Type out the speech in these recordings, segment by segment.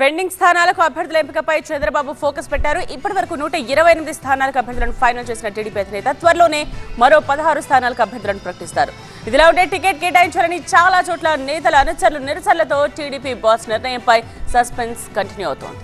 Pending స్థానాలకు అభ్యర్థుల ఎంపికపై చంద్రబాబు ఫోకస్ పెట్టారు. ఇప్పటి వరకు నూట ఇరవై ఎనిమిది స్థానాలకు అభ్యర్థులను ఫైనల్ చేసిన టీడీపీ అధినేత త్వరలోనే మరో పదహారు స్థానాలకు అభ్యర్థులను ప్రకటిస్తారు. ఇదిలా ఉంటే టికెట్ కేటాయించాలని చాలా చోట్ల నేతల అనుచరులు నిరసనలతో టీడీపీ బాస్ నిర్ణయంపై సస్పెన్స్ కంటిన్యూ అవుతోంది.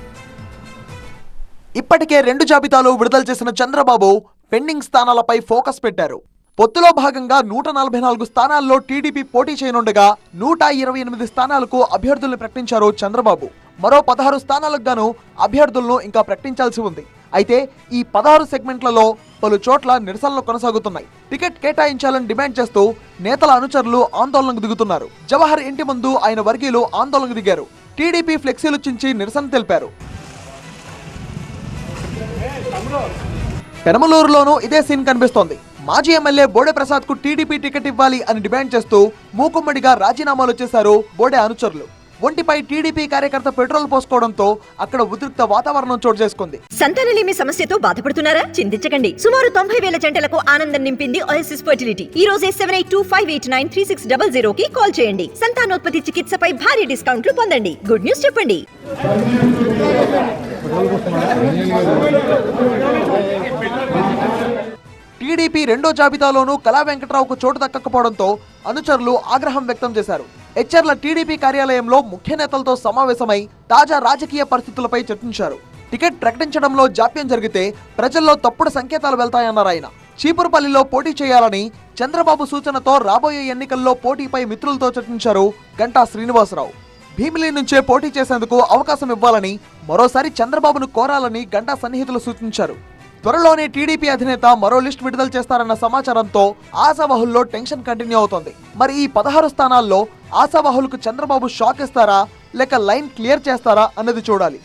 ఇప్పటికే రెండు జాబితాలు విడుదల చేసిన చంద్రబాబు పెండింగ్ స్థానాలపై ఫోకస్ పెట్టారు. పొత్తులో భాగంగా నూట నలభై నాలుగు స్థానాల్లో టీడీపీ పోటీ చేయనుండగా నూట ఇరవై ఎనిమిది స్థానాలకు అభ్యర్థులను ప్రకటించారు చంద్రబాబు. మరో పదహారు స్థానాలకు గాను అభ్యర్థులను ఇంకా ప్రకటించాల్సి ఉంది. అయితే ఈ పదహారు సెగ్మెంట్లలో పలు చోట్ల నిరసనలు కొనసాగుతున్నాయి. టికెట్ కేటాయించాలని డిమాండ్ చేస్తూ నేతల అనుచరులు ఆందోళనకు దిగుతున్నారు. జవహర్ ఇంటి ముందు ఆయన వర్గీయులు ఆందోళనకు దిగారు. టీడీపీ ఫ్లెక్సీలు చించి నిరసన తెలిపారు. పెనమలూరులోనూ ఇదే సీన్ కనిపిస్తోంది. మాజీ ఎమ్మెల్యే బోడే ప్రసాద్కు టీడీపీ టికెట్ ఇవ్వాలి అని డిమాండ్ చేస్తూ మూకుమ్మడిగా రాజీనామాలు చేశారు బోడే అనుచరులు. ఒంటిపై టీడీపీ కార్యకర్త పెట్రోల్ పోసుకోవడంతో అక్కడ ఉద్రిక్త వాతావరణం చోటు చేసుకుంది. సంతానలేమి సమస్యతో బాధపడుతున్నారా? చింతించకండి. సుమారు తొంభై వేల జంటలకు ఆనందం నింపింది ఓఎస్ఎస్ ఫర్టిలిటీ ఈ రోజే seven eight two five eight nine three six double zero కి కాల్ చేయండి. సంతానోత్పత్తి చికిత్సపై భారీ డిస్కౌంట్లు పొందండి. గుడ్ న్యూస్ చెప్పండి. టీడీపీ రెండో జాబితాలోనూ కళా వెంకట్రావుకు చోటు దక్కకపోవడంతో అనుచరులు ఆగ్రహం వ్యక్తం చేశారు. హెచ్ఆర్ల టీడీపీ కార్యాలయంలో ముఖ్య నేతలతో సమావేశమై తాజా రాజకీయ పరిస్థితులపై చర్చించారు. టికెట్ ప్రకటించడంలో జాప్యం జరిగితే ప్రజల్లో తప్పుడు సంకేతాలు వెళ్తాయన్నారు ఆయన. చీపురుపల్లిలో పోటీ చేయాలని చంద్రబాబు సూచనతో రాబోయే ఎన్నికల్లో పోటీపై మిత్రులతో చర్చించారు గంటా శ్రీనివాసరావు. భీమిలి నుంచే పోటీ చేసేందుకు అవకాశం ఇవ్వాలని మరోసారి చంద్రబాబును కోరాలని గంటా సన్నిహితులు సూచించారు. త్వరలోనే టీడీపీ అధినేత మరో లిస్ట్ విడుదల చేస్తారన్న సమాచారంతో ఆశావహుల్లో టెన్షన్ కంటిన్యూ అవుతోంది. మరి ఈ పదహారు స్థానాల్లో ఆశావహులకు చంద్రబాబు షాక్ ఇస్తారా? లేక లైన్ క్లియర్ చేస్తారా? అన్నది చూడాలి.